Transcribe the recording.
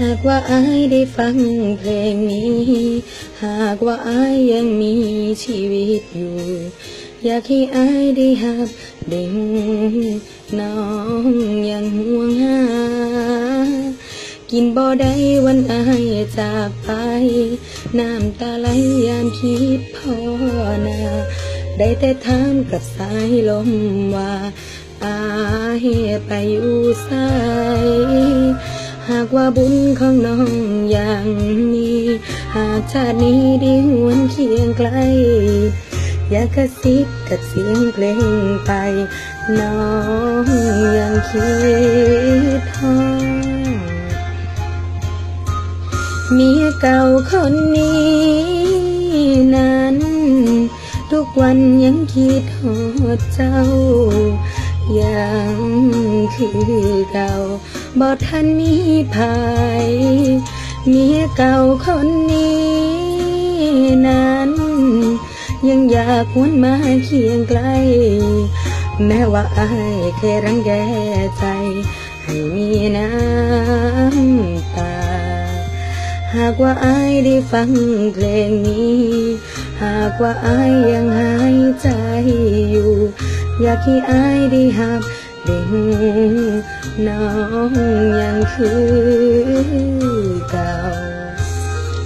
หากว่าอายได้ฟังเพลงนี้ หากว่าอายยังมีชีวิตอยู่ อยากให้อายได้หับได้หูน้องยังห่วงหา กินบ่ได้วันอายจากไป น้ำตาไหลยามคิดพ่อนาได้แต่ถามกับสายลมว่า อายไปอยู่ไสากว่าบุญของน้องอย่างนี้หากชาตินี้ได้หวนเคียงไกล อยากกระซิบกับเสียงเพลงไป น้องยังคิดทอดเมียเก่าคนนี้นั้น ทุกวันยังคิดหอดเจ้า ยังคือเก่า บ่ทันมีภายเมียเก่าคนนี้นั้น ยังอยากวนมาเคียงไกล แม้ว่าอายเคยรังแกใจให้มีน้ำตา หากว่าอายได้ฟังเพลงนี้ หากว่าอายยังหายใจอยู่ อยากให้อายได้หับ ได้หูน้องยังคือ